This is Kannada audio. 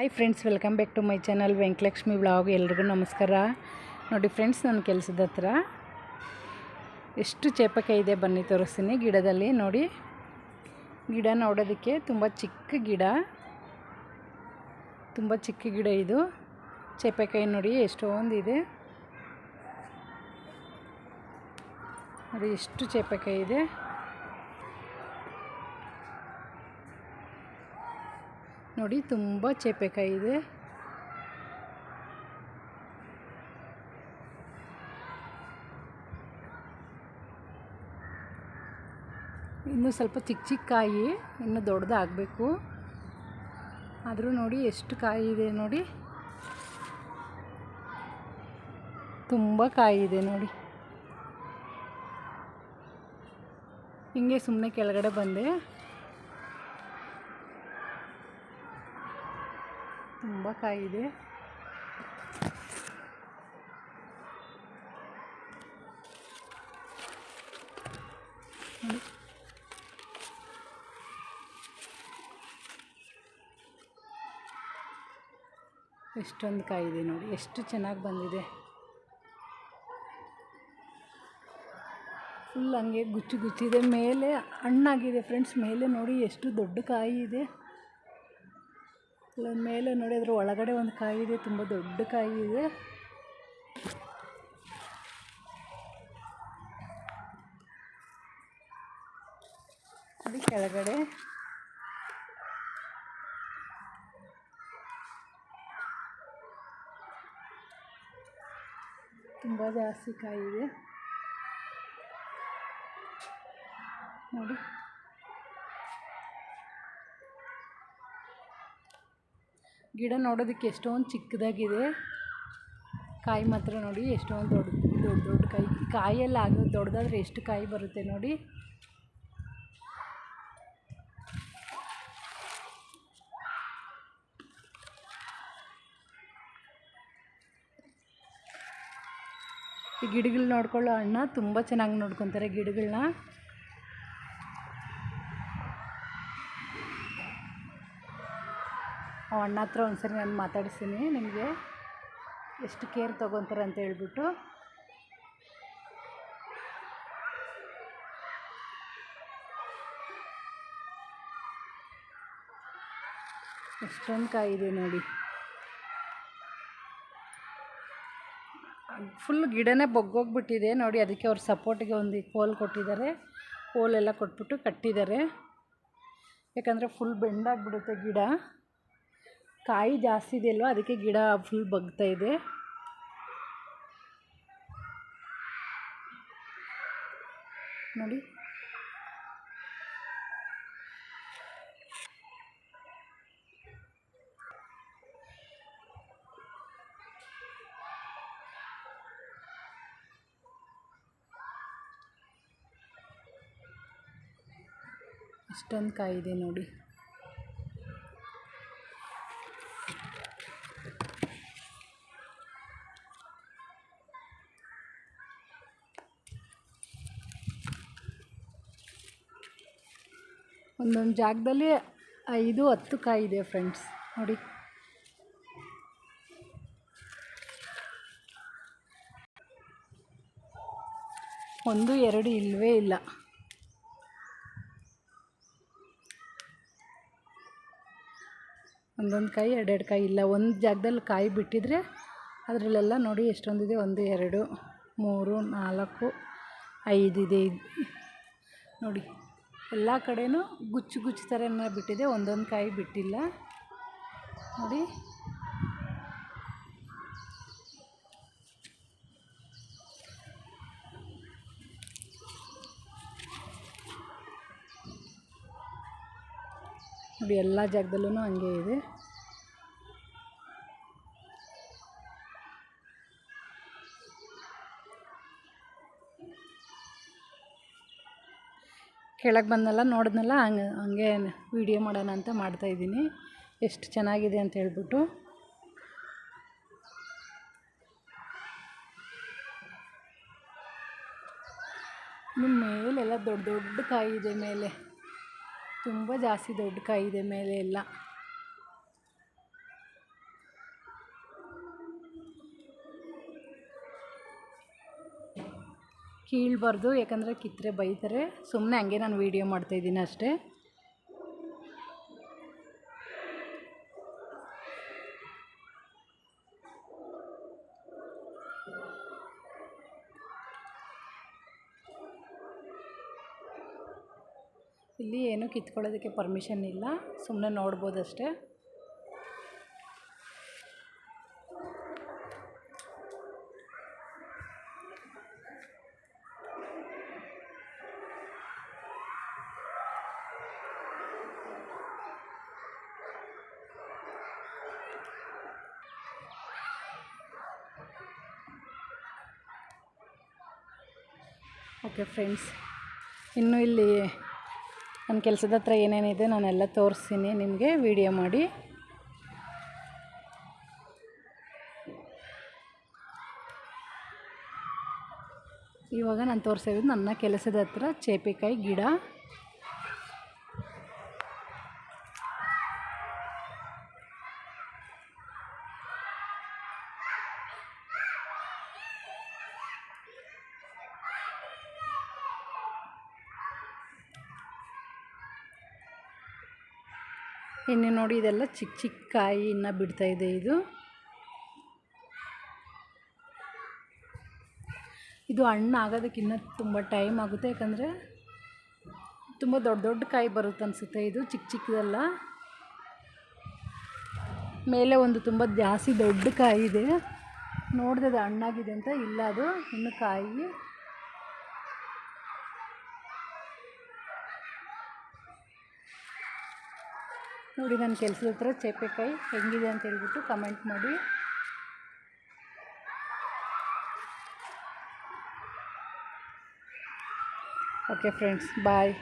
Hi friends welcome back to my channel Venkatalakshmi blog ಎಲ್ರಿಗೂ ನಮಸ್ಕಾರ. ನೋಡಿ ಫ್ರೆಂಡ್ಸ್ ನನ್ನ ಕೆಲಸದ ಹತ್ರ ಎಷ್ಟು ಚೇಪಕಾಯಿ ಇದೆ ಬನ್ನಿ ತೋರಿಸ್ತೀನಿ. ಗಿಡದಲ್ಲಿ ನೋಡಿ, ಗಿಡ ನೋಡೋದಕ್ಕೆ ತುಂಬ ಚಿಕ್ಕ ಗಿಡ. ತುಂಬ ಚಿಕ್ಕ ಗಿಡ ಇದು. ಚೇಪಕಾಯಿ ನೋಡಿ ಎಷ್ಟೊಂದಿದೆ. ನೋಡಿ ಎಷ್ಟು ಚೇಪಕಾಯಿ ಇದೆ. ನೋಡಿ, ತುಂಬ ಚೇಪೆಕಾಯಿ ಇದೆ. ಇನ್ನು ಸ್ವಲ್ಪ ಚಿಕ್ಕ ಚಿಕ್ಕ ಕಾಯಿ ಇನ್ನು ದೊಡ್ಡದಾಗಬೇಕು. ಆದರೂ ನೋಡಿ, ಎಷ್ಟು ಕಾಯಿ ಇದೆ ನೋಡಿ. ತುಂಬ ಕಾಯಿ ಇದೆ ನೋಡಿ. ಹಿಂಗೆ ಸುಮ್ಮನೆ ಕೆಳಗಡೆ ಬಂದೆ. ಕಾಯಿ ಇದೆ. ಎಷ್ಟೊಂದು ಕಾಯಿ ಇದೆ ನೋಡಿ, ಎಷ್ಟು ಚೆನ್ನಾಗಿ ಬಂದಿದೆ ಫುಲ್ ಹಂಗೆ ಗುಚ್ಚು ಗುಚ್ಚಿದೆ, ಮೇಲೆ ಹಣ್ಣಾಗಿದೆ ಫ್ರೆಂಡ್ಸ್, ಮೇಲೆ ನೋಡಿ ಎಷ್ಟು ದೊಡ್ಡ ಕಾಯಿ ಇದೆ ಮೇಲೆ ನೋಡಿ, ಅದ್ರ ಒಳಗಡೆ ಒಂದು ಕಾಯಿ ಇದೆ, ತುಂಬ ದೊಡ್ಡ ಕಾಯಿ ಇದೆ. ಅದು ಕೆಳಗಡೆ. ತುಂಬ ಜಾಸ್ತಿ ಕಾಯಿ ಇದೆ. ನೋಡಿ. ಗಿಡ ನೋಡೋದಕ್ಕೆ ಎಷ್ಟೊಂದು ಚಿಕ್ಕದಾಗಿದೆ. ಕಾಯಿ ಮಾತ್ರ ನೋಡಿ ಎಷ್ಟೊಂದು ದೊಡ್ಡ ದೊಡ್ಡ ದೊಡ್ಡ ಕಾಯಿ. ಕಾಯೆಲ್ಲ ಆಗೋ ದೊಡ್ಡದಾದ್ರೆ ಎಷ್ಟು ಕಾಯಿ ಬರುತ್ತೆ ನೋಡಿ. ಈ ಗಿಡಗಳು ನೋಡ್ಕೊಳ್ಳೋ ಅಣ್ಣ ತುಂಬ ಚೆನ್ನಾಗಿ ನೋಡ್ಕೊತಾರೆ ಗಿಡಗಳನ್ನ ಅಣ್ಣ ಹತ್ರ ಒಂದ್ಸರಿ ನಾನು ಮಾತಾಡಿಸ್ತೀನಿ ನಿಮಗೆ. ಎಷ್ಟು ಕೇರ್ ತೊಗೊತಾರೆ ಅಂತ ಹೇಳ್ಬಿಟ್ಟು. ಎಷ್ಟೊಂದು ಕಾಯಿ ಇದೆ ನೋಡಿ. ಫುಲ್ ಗಿಡನೇ ಬೊಗ್ಗೋಗ್ಬಿಟ್ಟಿದೆ. ನೋಡಿ, ಅದಕ್ಕೆ ಅವ್ರ ಸಪೋರ್ಟಿಗೆ ಒಂದು ಕೋಲ್ ಕೊಟ್ಟಿದ್ದಾರೆ. ಕೋಲೆಲ್ಲ ಕೊಟ್ಬಿಟ್ಟು ಕಟ್ಟಿದ್ದಾರೆ. ಯಾಕಂದರೆ ಫುಲ್ ಬೆಂಡಾಗಿಬಿಡುತ್ತೆ ಗಿಡ. ಕಾಯಿ ಜಾಸ್ತಿ ಇದೆಯಲ್ವ ಅದಕ್ಕೆ ಗಿಡ ಫುಲ್ ಬಗ್ತಾ ಇದೆ. ನೋಡಿ. ಇಷ್ಟೊಂದು ಕಾಯಿ ಇದೆ ನೋಡಿ. ಒಂದೊಂದು ಜಾಗದಲ್ಲಿ ಐದು, ಹತ್ತು ಕಾಯಿ ಇದೆ ಫ್ರೆಂಡ್ಸ್ ನೋಡಿ. ಒಂದು, ಎರಡು ಇಲ್ಲವೇ ಇಲ್ಲ. ಒಂದೊಂದು ಕಾಯಿ, ಎರಡೆರಡು ಕಾಯಿ ಇಲ್ಲ. ಒಂದು ಜಾಗದಲ್ಲಿ ಕಾಯಿ ಬಿಟ್ಟಿದ್ರೆ ಅದರಲ್ಲೆಲ್ಲ ನೋಡಿ ಎಷ್ಟೊಂದಿದೆ ಒಂದು, ಎರಡು, ಮೂರು, ನಾಲ್ಕು ಐದಿದೆ ನೋಡಿ. ಎಲ್ಲ ಕಡೆಯೂ ಗುಚ್ಚು ಗುಚ್ಚು ಥರನೇ ಬಿಟ್ಟಿದೆ, ಒಂದೊಂದು ಕಾಯಿ ಬಿಟ್ಟಿಲ್ಲ. ನೋಡಿ. ನೋಡಿ, ಎಲ್ಲ ಜಾಗದಲ್ಲೂ ಹಂಗೆ ಇದೆ. ಕೆಳಗೆ ಬಂದಲ್ಲ, ನೋಡಿದ್ನಲ್ಲ, ಹಂಗೆ ಹಂಗೆ ವೀಡಿಯೋ ಮಾಡೋಣ ಅಂತ ಮಾಡ್ತಾಯಿದ್ದೀನಿ ಎಷ್ಟು ಚೆನ್ನಾಗಿದೆ ಅಂತ ಹೇಳ್ಬಿಟ್ಟು. ನಿಮ್ಮ ಮೇಲೆಲ್ಲ ದೊಡ್ಡ ದೊಡ್ಡ ಕಾಯಿ ಇದೆ ಮೇಲೆ. ತುಂಬ ಜಾಸ್ತಿ ದೊಡ್ಡ ಕಾಯಿ ಇದೆ ಮೇಲೆ ಎಲ್ಲ. ಕೀಳ್ಬಾರ್ದು, ಯಾಕಂದರೆ ಕಿತ್ತರೆ ಬೈತಾರೆ. ಸುಮ್ಮನೆ ಹಂಗೆ ನಾನು ವೀಡಿಯೋ ಮಾಡ್ತಾಯಿದ್ದೀನಿ ಅಷ್ಟೇ. ಇಲ್ಲಿ ಏನು ಕಿತ್ಕೊಳ್ಳೋದಕ್ಕೆ ಪರ್ಮಿಷನ್ ಇಲ್ಲ. ಸುಮ್ಮನೆ ನೋಡ್ಬೋದಷ್ಟೇ ಓಕೆ ಫ್ರೆಂಡ್ಸ್, ಇನ್ನು ಇಲ್ಲಿ ನನ್ನ ಕೆಲಸದ ಹತ್ರ ಏನೇನಿದೆ ನಾನೆಲ್ಲ ತೋರಿಸ್ತೀನಿ, ನಿಮಗೆ ವಿಡಿಯೋ ಮಾಡಿ. ಇವಾಗ ನಾನು ತೋರಿಸಿರೋದು ನನ್ನ ಕೆಲಸದ ಹತ್ರ ಚೇಪೆಕಾಯಿ ಗಿಡ. ಇನ್ನು ನೋಡಿ ಇದೆಲ್ಲ ಚಿಕ್ಕ ಚಿಕ್ಕ ಕಾಯಿ ಇನ್ನೂ ಬಿಡ್ತಾ ಇದೆ ಇದು. ಇದು ಹಣ್ಣು ಆಗೋದಕ್ಕೆ ಇನ್ನೂ ತುಂಬ ಟೈಮ್ ಆಗುತ್ತೆ, ಯಾಕಂದರೆ ತುಂಬ ದೊಡ್ಡ ದೊಡ್ಡ ಕಾಯಿ ಬರುತ್ತೆ ಅನಿಸುತ್ತೆ ಇದು, ಚಿಕ್ಕ ಚಿಕ್ಕದೆಲ್ಲ. ಮೇಲೆ ಒಂದು ತುಂಬ ಜಾಸ್ತಿ ದೊಡ್ಡ ಕಾಯಿ ಇದೆ. ನೋಡಿದೆ ಅದು ಹಣ್ಣಾಗಿದೆ ಅಂತ, ಇಲ್ಲ ಅದು, ಇನ್ನು ಕಾಯಿ ನೋಡಿ ನನ್ನ ಕೆಲಸದ ಹತ್ರ ಚೇಪೆಕಾಯಿ ಹೆಂಗಿದೆ ಅಂತ ಹೇಳ್ಬಿಟ್ಟು ಕಮೆಂಟ್ ಮಾಡಿ. Okay friends bye